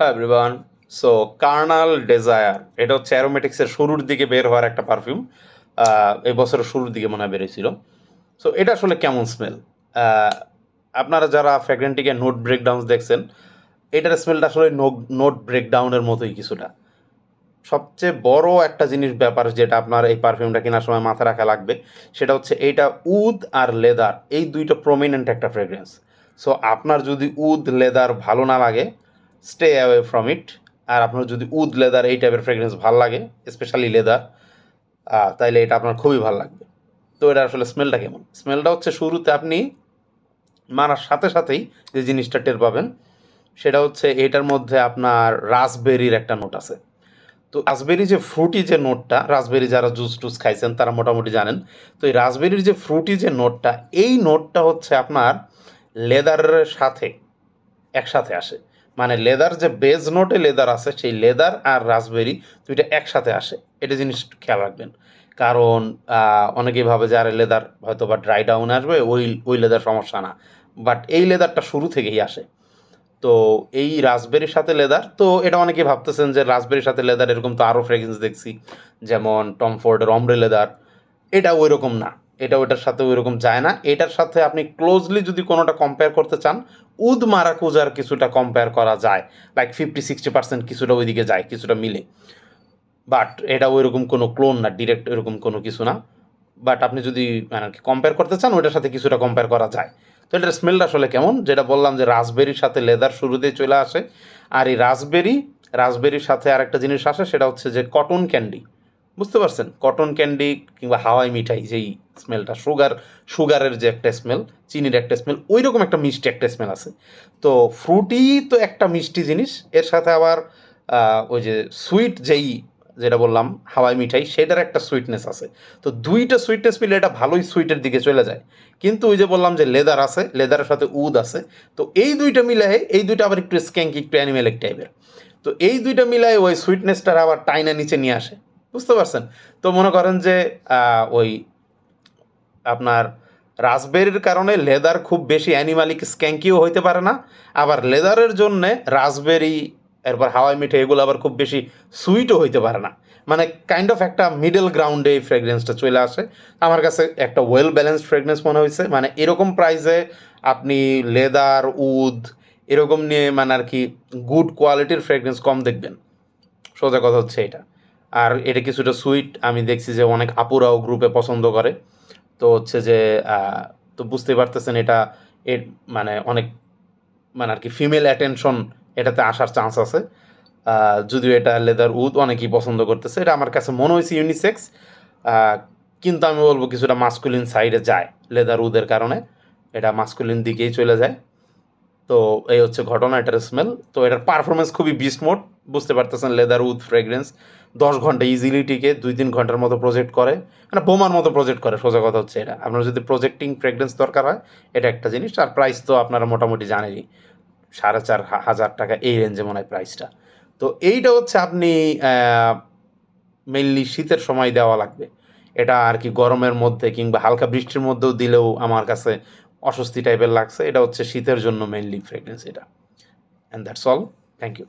হ্যাঁ everyone so Karnal desire এটা হচ্ছে অ্যারোমেটিক্সের শুরুর দিকে বের হওয়ার একটা পারফিউম এই বছরের শুরুর দিকে মনে হয় বেরিয়েছিল। সো এটা আসলে কেমন স্মেল আপনারা যারা ফ্র্যাগ্রেন্টিকে নোট ব্রেকডাউন দেখছেন, এটার স্মেলটা আসলে নোট ব্রেকডাউনের মতোই কিছুটা। সবচেয়ে বড় একটা জিনিস ব্যাপার যেটা আপনার এই পারফিউমটা কেনার সময় মাথায় রাখা লাগবে, সেটা হচ্ছে এইটা উদ আর লেদার, এই দুইটা প্রমিনেন্ট একটা ফ্রেগ্রেন্স সো আপনার যদি উদ, লেদার ভালো না লাগে স্টে অ্যাওয়ে ফ্রম ইট আর আপনার যদি উদ লেদার এই টাইপের ফ্রেগ্রেন্স ভালো লাগে স্পেশালি লেদার তাইলে এটা আপনার খুবই ভালো লাগবে। তো এটা আসলে স্মেলটা কেমন? স্মেলটা হচ্ছে শুরুতে আপনি মারার সাথে সাথেই যে জিনিসটা টের পাবেন, সেটা হচ্ছে এটার মধ্যে আপনার রাসবেরির একটা নোট আছে। তো রাসবেরি যে ফ্রুটি যে নোটটা রাসবেরি যারা জুস টুস খাইছেন, তারা মোটামুটি জানেন। তো এই রাসবেরির যে ফ্রুটি যে নোটটা এই নোটটা হচ্ছে আপনার লেদারের সাথে, একসাথে আসে। মানে লেদার যে বেজ নোটে লেদার আছে, সেই লেদার আর রাসবেরি দুইটা একসাথে আসে। এটা জিনিস খেয়াল রাখবেন। কারণ অনেকেই ভাবে যে, আরে লেদার হয়তো বা ড্রাই ডাউন আসবে, ওই ওই লেদার সমস্যা না। বাট এই লেদারটা শুরু থেকেই আসে। তো এই রাসবেরির সাথে লেদার, তো এটা অনেকে ভাবতেছেন যে রাসবেরির সাথে লেদার এরকম তো আরও ফ্রেগরেন্স দেখছি। যেমন টমফোর্ডের অমরে লেদার, এটা ওই রকম না। এটা ওইটার সাথে ওই রকম যায় না। এটার সাথে আপনি ক্লোজলি যদি কোনোটা কম্পেয়ার করতে চান, উদ মারাকুজার কিছুটা কম্পেয়ার করা যায়। লাইক ফিফটি সিক্সটি পার্সেন্ট কিছুটা ওইদিকে যায়, কিছুটা মিলে। বাট এটা ওই রকম কোনো ক্লোন না ডিরেক্ট এরকম কোনো কিছু না। বাট আপনি যদি মানে কি কম্পেয়ার করতে চান, ওইটার সাথে কিছুটা কম্পেয়ার করা যায়। তো এটার স্মেলটা আসলে কেমন? যেটা বললাম যে রাসবেরির সাথে লেদার শুরুতেই চলে আসে। আর এই রাসবেরি রাসবেরির সাথে আরেকটা জিনিস আসে, সেটা হচ্ছে যে কটন ক্যান্ডি বুঝতে পারছেন? কটন ক্যান্ডি কিংবা হাওয়াই মিঠাই যেই স্মেলটা সুগার সুগারের যে একটা স্মেল চিনির একটা স্মেল ওই রকম একটা মিষ্টি একটা স্মেল আছে। তো ফ্রুটি তো একটা মিষ্টি জিনিস, এর সাথে আবার ওই যে সুইট যেই, যেটা বললাম, হাওয়াই মিঠাই, সেটার একটা সুইটনেস আছে। তো দুইটা সুইটনেস মিলে এটা ভালোই সুইটের দিকে চলে যায়। কিন্তু ওই যে বললাম যে লেদার আছে লেদারের সাথে উদ আছে, তো এই দুইটা মিলায় এই দুইটা আবার একটু স্ক্যাঙ্ক একটু অ্যানিমেলিক টাইপের তো এই দুইটা মিলায় ওই সুইটনেসটার আবার টাইনা নিচে নিয়ে আসে। বুঝতে পারছেন? তো মনে করেন যে ওই আপনার রাসবেরির কারণে লেদার খুব বেশি অ্যানিমালিক স্ক্যাঙ্কিও হইতে পারে না। আবার লেদারের জন্যে রাসবেরি, এরপর হাওয়াই মিঠে এগুলো আবার খুব বেশি সুইটও হইতে পারে না। মানে কাইন্ড অফ একটা মিডল গ্রাউন্ডে এই ফ্রেগরেন্সটা চলে আসে। আমার কাছে একটা ওয়েল ব্যালেন্সড ফ্রেগরেন্স মনে হয়েছে মানে এরকম প্রাইসে আপনি লেদার, উদ, এরকম নিয়ে মানে আর কি গুড কোয়ালিটির ফ্রেগরেন্স কম দেখবেন। সোজা কথা হচ্ছে এটা। আর এটা কিছুটা সুইট আমি দেখছি যে অনেক আপুরাও গ্রুপে পছন্দ করে। তো হচ্ছে যে তো বুঝতে পারতেছেন এটা, এর মানে অনেক মানে আর কি ফিমেল অ্যাটেনশন এটাতে আসার চান্স আছে। যদিও এটা লেদার উদ অনেকেই পছন্দ করতেছে। এটা আমার কাছে মনে হয়েছে ইউনিসেক্স কিন্তু আমি বলব কিছুটা মাস্কুলিন সাইডে যায় লেদার উদের কারণে। এটা মাস্কুলিন দিকেই চলে যায়। তো এই হচ্ছে ঘটনা, এটার স্মেল তো এটার পারফরমেন্স খুবই বিস্ট মোড বুঝতে পারতেছেন লেদার উড ফ্রেগরেন্স দশ ঘণ্টা ইজিলি টিকে, দুই তিন ঘণ্টার মতো প্রজেক্ট করে। মানে বোমার মতো প্রজেক্ট করে, সোজা কথা হচ্ছে এটা। আপনার যদি প্রজেক্টিং ফ্রেগরেন্স দরকার হয়, এটা একটা জিনিস। আর প্রাইস তো আপনারা মোটামুটি জানেনই, সাড়ে চার হাজার টাকা এই রেঞ্জে মনে হয় প্রাইসটা তো এইটা হচ্ছে আপনি মেনলি শীতের সময় দেওয়া লাগবে। এটা আর কি গরমের মধ্যে কিংবা হালকা বৃষ্টির মধ্যেও দিলেও আমার কাছে অস্বস্তি টাইপের লাগছে। এটা হচ্ছে শীতের জন্য মেনলি ফ্রেগরেন্স এটা। And that's all thank you